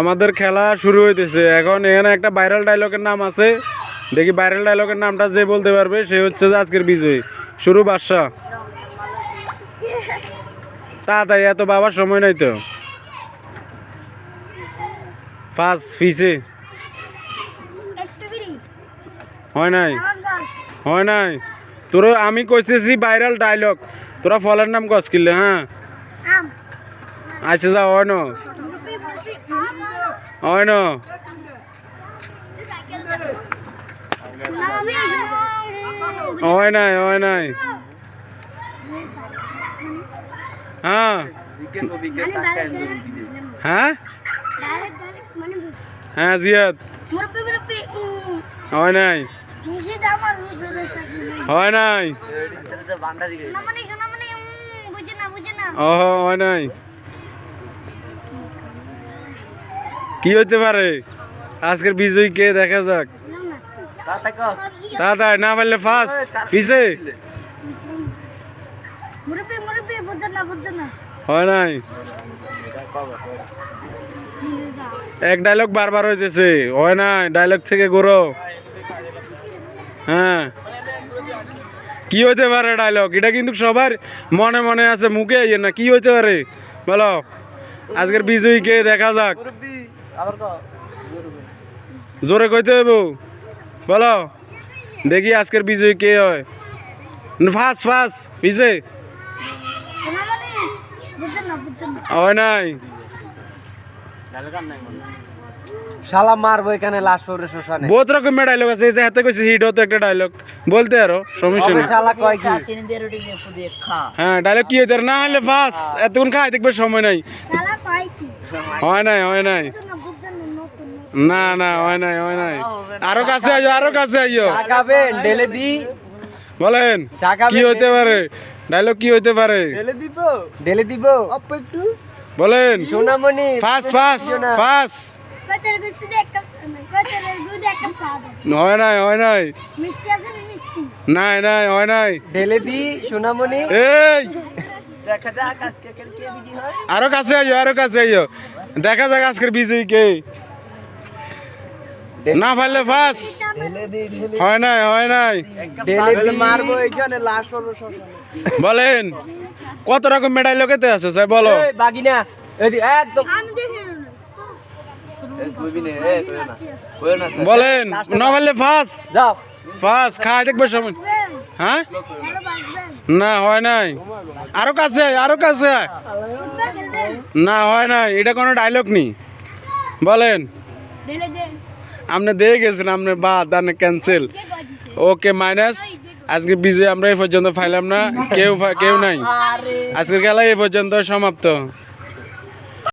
আমাদের খেলা শুরু হইতেছে। এখন এখানে একটা ভাইরাল ডায়লগের নাম আছে। দেখি ভাইরাল ডায়লগের নামটা যে বলতে পারবে সে হচ্ছে যে আজকের বিজয়ী। শুরু বাদশা। তাড়াতাড়ি এত বাবার সময় নাই তো। ফার্স্ট ফিসে। হয় নাই? হয় নাই? তোর আমি কইতেছি ভাইরাল ডায়লগ তোরা ফলের নাম কস কিনলে হ্যাঁ? আচ্ছা যা হয় না। মুরব্বি মুরব্বি আম হয় হয় হয় হ্যাঁ মানে হ্যাঁ মানে হ্যাঁ জিয়াদ হয় নাই হয় নাই মানে মানে হয় নাই কি হতে পারে? আজকের বিজয়ী কে? দেখা যাক। তাড়াতাড়ি না পারলে ফার্স্ট পিছে। হয় নাই? এক ডায়লগ বারবার হইতেছে। হয় নাই? ডায়লগ থেকে ঘুরো। হ্যাঁ। কি হইতে পারে ডায়লগ এটা কিন্তু সবার মনে মনে আছে মুখে ইয়ে না। কি হইতে পারে? বলো। আজকের বিজয়ী কে? দেখা যাক। জোরে কইতে হইব। বলো। দেখি আজকের বিজয়ী কে হয়। ফার্স্ট ফার্স্ট পিছে মানে হয় নাই। শালা মারবো এখানে লাশ পরে শ্মশানে। বহুত ডায়লগ আছে। যে হাতে কইছে হিট হতো একটা ডায়লগ বলতে আরও সমস্যা নেই। শালা কয় কি? হ্যাঁ ডায়লগ কি? না হলে ফাস। এতক্ষণ খাই দেখবে সময় নাই। শালা কয় কি? হয় নাই হয় নাই। না না হয় নাই হয় নাই। আরও কাছে আইও আরও কাছে আইও। চা খাবেন ঢেলে দি। বলেন চা খাবেন? কি হইতে পারে? ডায়লগ কি হইতে পারে? ঢেলে দিব। ঢেলে দিব। বলেন। সোনামণি ফাস ফাস ফাস। কয়টার গুস্তি দিয়ে এক কাপ দেন কয়টার এক কাপ চা হয় নাই হয় নাই। মিষ্টি আছে না মিষ্টি? নাই নাই হয় নাই। ঢেলে দি সোনামণি। এই। দেখা যাক আজকে কে কে বিজি হয়। আরও কাছে আইও আরও কাছে আইও। দেখা যাক আজকের বিজয়ী কে। না পারলে ফাস। হয় নাই হয় নাই। বলেন কত রকম মেডাই লোকেতে আছে স্যার বলো। বাগিনা একদম বলেন না পারলে ফাস। যাও। ফাস খাই দেখবে সময় হ্যাঁ? না হয় নাই। আরও কাছে আরও কাছে। না হয় নাই এটা কোনো ডায়লগ নি বলেন। আপনি দিয়ে গেছেন আপনি বা দানে ক্যান্সেল ওকে মাইনাস আজকে বিজয় আমরা এই পর্যন্ত ফাইলাম না, কেউ কেউ নাই। আজকের খেলা এই পর্যন্ত সমাপ্ত।